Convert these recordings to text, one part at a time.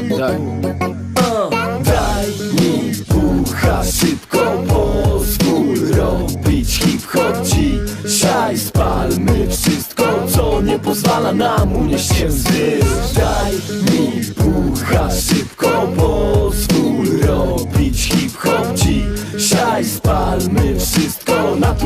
daj Daj mi pucha szybko pozwól robić hip-hop. Dzisiaj spalmy wszystko co nie pozwala nam unieść się wzwyż Daj mi pucha szybko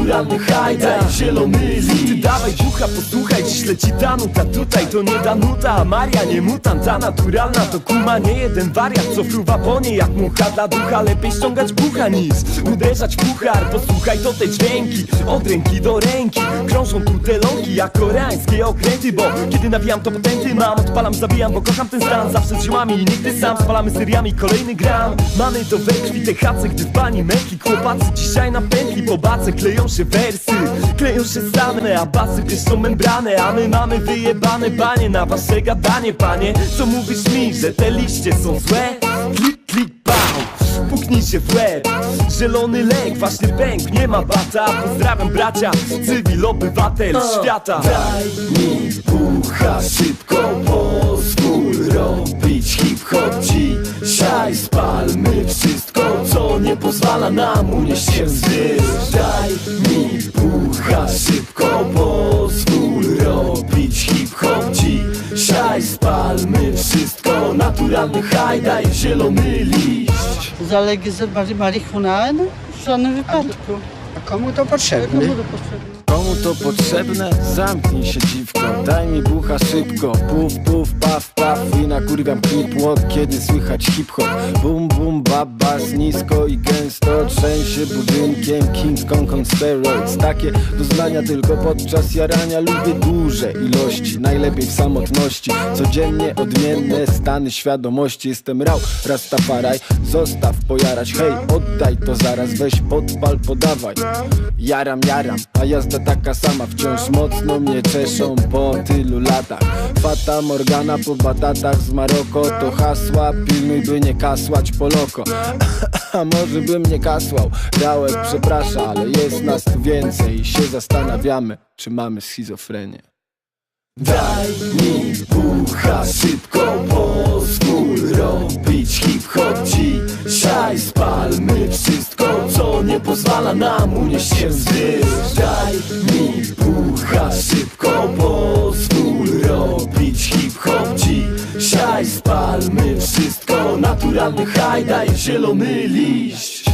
naturalny hajdaj zielony Ty lis dawaj ducha, posłuchaj, dziś leci ta nuta. Tutaj to nie Danuta, a Maria nie mutant Ta naturalna to kuma, nie jeden wariat Co fruwa po niej jak mucha dla ducha. Lepiej ściągać bucha niż uderzać puchar. Posłuchaj to te dźwięki, od ręki do ręki Krążą tu te jak koreańskie okręty Bo kiedy nawijam to potenty mam. Odpalam, zabijam, bo kocham ten stan. Zawsze z ziomami i nigdy sam. Spalamy seriami, kolejny gram. Mamy to we krwi te hace, gdy w pani męki. Chłopacy dzisiaj na pętli po bace Kleją się wersy, kleją się same A basy pieszczą membranę A my mamy wyjebane banie Na wasze gadanie, panie. Co mówisz mi, że te liście są złe? Klik, klik, bał Puknij się w łeb. Zielony lek, właśnie pęk, nie ma bata Pozdrawiam bracia, cywil, obywatel świata. Daj mi pucha szybko pozwól pozwala nam unieść się wzwyż Daj mi pucha szybko pozwól robić hip-hop Dzisiaj spalmy wszystko naturalny hajdaj zielony liść zalegalizować marihuanę w żadnym wypadku. A komu to potrzebne? Komu to potrzebne? Komu to potrzebne? Zamknij się dziwko, daj mi bucha szybko. Puf, puf, paf, paf. I nakurwiam klip Kiedy słychać hip-hop? Bum, bum, babas, nisko i gęsto Trzęsie budynkiem King Kong on steroids. Takie doznania tylko podczas jarania. Lubię duże ilości, najlepiej w samotności. Codziennie odmienne stany świadomości. Jestem rał, rastafaraj, zostaw pojarać. Hej, oddaj to zaraz, weź podpal, podawaj. Jaram, jaram, a jazda taka sama. Wciąż mocno mnie czeszą po tylu latach. Fata Morgana po batatach z Maroko To hasła, pilnuj by nie kasłać po loko A może bym nie kasłał? Rałek przeprasza, ale jest nas tu więcej. I się zastanawiamy, czy mamy schizofrenię. Daj mi pucha szybko pozwól robić hip-hop. Dzisiaj spalmy wszystko co nie pozwala nam unieść się wzwyż Daj Spalmy wszystko naturalny hajdaj zielony liść